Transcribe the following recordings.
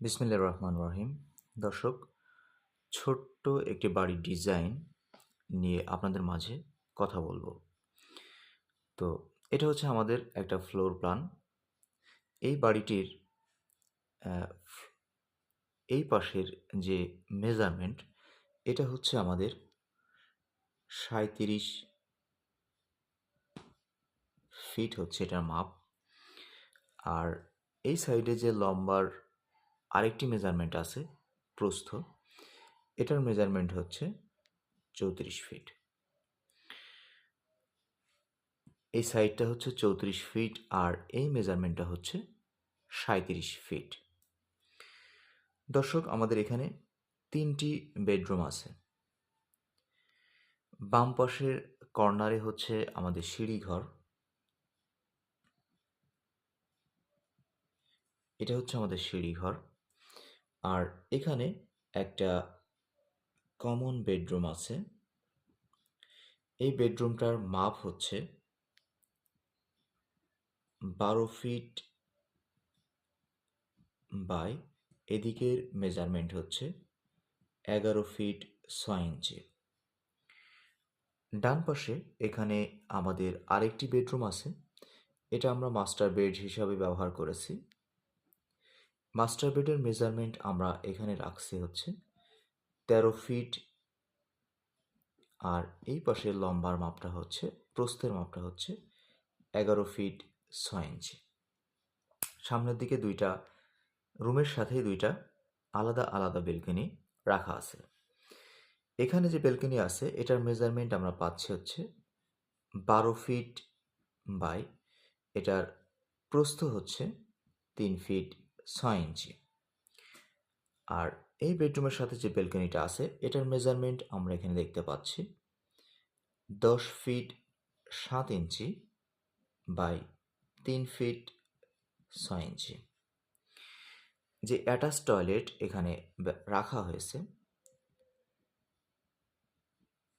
বিসমিল্লাহির রহমান রহিম। দর্শক, ছোট্ট একটি বাড়ির ডিজাইন নিয়ে আপনাদের মাঝে কথা বলব। তো, এটা হচ্ছে আমাদের একটা ফ্লোর প্ল্যান। এই বাড়িটির এই পাশের যে মেজারমেন্ট, এটা হচ্ছে আমাদের সাঁইত্রিশ ফিট হচ্ছে এটার মাপ। আর এই সাইডে যে লম্বার আরেকটি মেজারমেন্ট আছে, প্রস্থ। এটার মেজারমেন্ট হচ্ছে চৌত্রিশ ফিট এই সাইডটা হচ্ছে চৌত্রিশ ফিট আর এই মেজারমেন্টটা হচ্ছে সাঁত্রিশ ফিট দর্শক, আমাদের এখানে তিনটি বেডরুম আছে। বাম পাশের কর্নারে হচ্ছে আমাদের সিঁড়িঘর এটা হচ্ছে আমাদের সিঁড়ি ঘর। আর এখানে একটা কমন বেডরুম আছে। এই বেডরুমটার মাপ হচ্ছে বারো ফিট বাই এদিকের মেজারমেন্ট হচ্ছে এগারো ফিট ছয় ইঞ্চি ডান পাশে এখানে আমাদের আরেকটি বেডরুম আছে। এটা আমরা মাস্টার বেড হিসাবে ব্যবহার করেছি। মাস্টার বেডের মেজারমেন্ট আমরা এখানে রাখছি হচ্ছে তেরো ফিট আর এই পাশের লম্বার মাপটা হচ্ছে, প্রস্থের মাপটা হচ্ছে এগারো ফিট ছয় ইঞ্চি। সামনের দিকে দুইটা, রুমের সাথে দুইটা আলাদা আলাদা বেলকনি রাখা আছে। এখানে যে বেলকনি আছে, এটার মেজারমেন্ট আমরা পাচ্ছি হচ্ছে বারো ফিট বাই, এটার প্রস্থ হচ্ছে তিন ফিট ছয় ইঞ্চি। আর এই বেডরুমের সাথে যে বেলকনিটা আছে, এটার মেজারমেন্ট আমরা এখানে দেখতে পাচ্ছি। দশ ফিট সাত ইঞ্চি বাই তিন ফিট ছয় ইঞ্চি। যে অ্যাটাচ টয়লেট এখানে রাখা হয়েছে,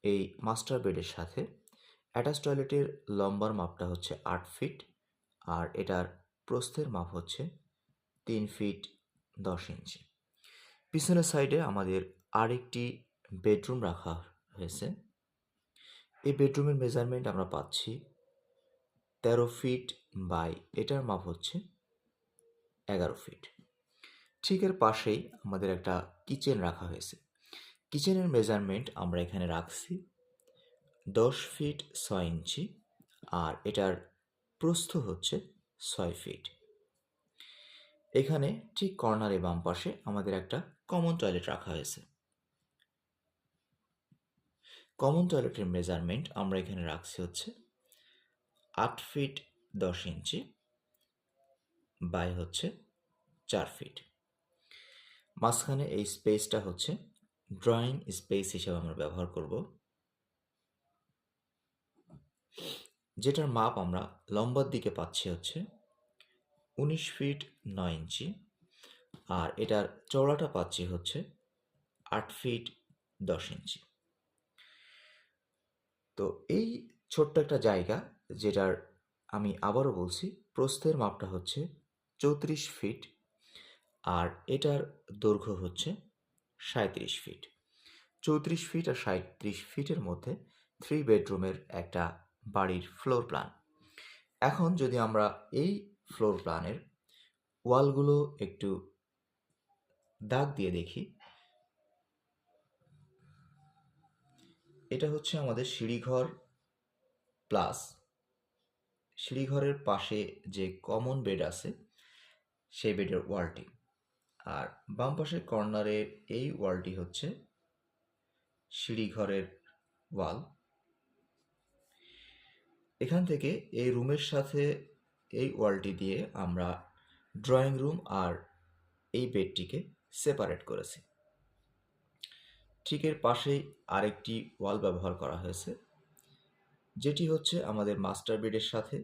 এই মাস্টার বেডের সাথে অ্যাটাচ টয়লেটের লম্বার মাপটা হচ্ছে আট ফিট আর এটার প্রস্থের মাপ হচ্ছে তিন ফিট দশ ইঞ্চি। পিছনের সাইডে আমাদের আরেকটি বেডরুম রাখা হয়েছে। এই বেডরুমের মেজারমেন্ট আমরা পাচ্ছি তেরো ফিট বাই, এটার মাপ হচ্ছে এগারো ফিট। ঠিক এর পাশেই আমাদের একটা কিচেন রাখা হয়েছে। কিচেনের মেজারমেন্ট আমরা এখানে রাখছি দশ ফিট ছয় ইঞ্চি, আর এটার প্রস্থ হচ্ছে ছয় ফিট। এখানে ঠিক কর্নারে বাম পাশে আমাদের একটা কমন টয়লেট রাখা হয়েছে। কমন টয়লেটের মেজারমেন্ট আমরা এখানে রাখছি হচ্ছে আট ফিট দশ ইঞ্চি বাই হচ্ছে চার ফিট মাঝখানে এই স্পেসটা হচ্ছে ড্রয়িং স্পেস হিসেবে আমরা ব্যবহার করব। যেটার মাপ আমরা লম্বার দিকে পাচ্ছি হচ্ছে উনিশ ফিট নয় ইঞ্চি। আর এটার চওড়াটা পাচ্ছি হচ্ছে আট ফিট দশ ইঞ্চি। তো এই ছোট্ট একটা জায়গা যেটার আমি আবারও বলছি, প্রস্থের মাপটা হচ্ছে চৌত্রিশ ফিট আর এটার দৈর্ঘ্য হচ্ছে সাঁত্রিশ ফিট। চৌত্রিশ ফিট আর সাঁত্রিশ ফিটের মধ্যে থ্রি বেডরুমের একটা বাড়ির ফ্লোর প্ল্যান এখন যদি আমরা এই ফ্লোর প্ল্যানের ওয়ালগুলো একটু দাগ দিয়ে দেখি। এটা হচ্ছে আমাদের সিঁড়িঘর প্লাস। সিঁড়িঘরের পাশে যে কমন বেড আছে, সেই বেডের ওয়ালটি। আর বাম পাশের কর্নারের এই ওয়ালটি হচ্ছে সিঁড়িঘরের ওয়াল। এখান থেকে এই রুমের সাথে এই ওয়ালটি দিয়ে আমরা ড্রয়িং রুম আর এই বেডটিকে সেপারেট করেছি। ঠিক এর পাশেই আরেকটি ওয়াল ব্যবহার করা হয়েছে, যেটি হচ্ছে আমাদের মাস্টার বেডের সাথে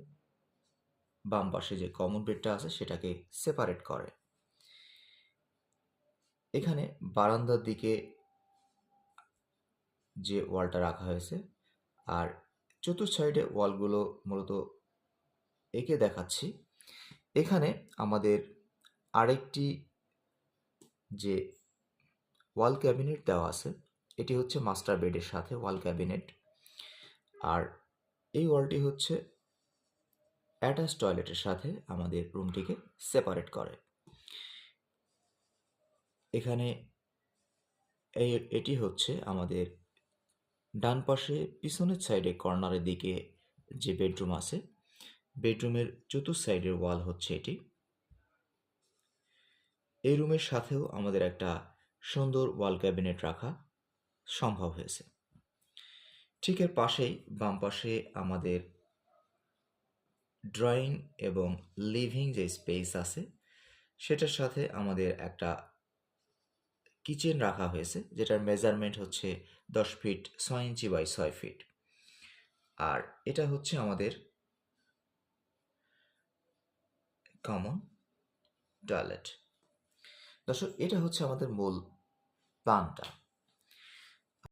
বাম পাশে যে কমন বেডটা আছে সেটাকে সেপারেট করে। এখানে বারান্দার দিকে যে ওয়ালটা রাখা হয়েছে, আর চতুর্থ সাইডে ওয়ালগুলো মূলত এঁকে দেখাচ্ছি। এখানে আমাদের আরেকটি যে ওয়াল ক্যাবিনেট দেওয়া আছে, এটি হচ্ছে মাস্টার বেডের সাথে ওয়াল ক্যাবিনেট। আর এই ওয়ালটি হচ্ছে অ্যাটাচ টয়লেটের সাথে আমাদের রুমটিকে সেপারেট করে। এখানে এই, এটি হচ্ছে আমাদের ডান পাশে পিছনের সাইডে কর্নারের দিকে যে বেডরুম আছে বেডরুমের চতুর্থ সাইডের ওয়াল হচ্ছে এটি। এই রুমের সাথেও আমাদের একটা সুন্দর ওয়াল ক্যাবিনেট রাখা সম্ভব হয়েছে। ঠিক এর পাশেই বাম পাশে আমাদের ড্রয়িং এবং লিভিং যে স্পেস আছে, সেটার সাথে আমাদের একটা কিচেন রাখা হয়েছে, যেটার মেজারমেন্ট হচ্ছে দশ ফিট, ছয় ইঞ্চি বাই ছয় ফিট। আর এটা হচ্ছে আমাদের কমন টয়লেট দর্শক এটা হচ্ছে আমাদের মূল প্ল্যানটা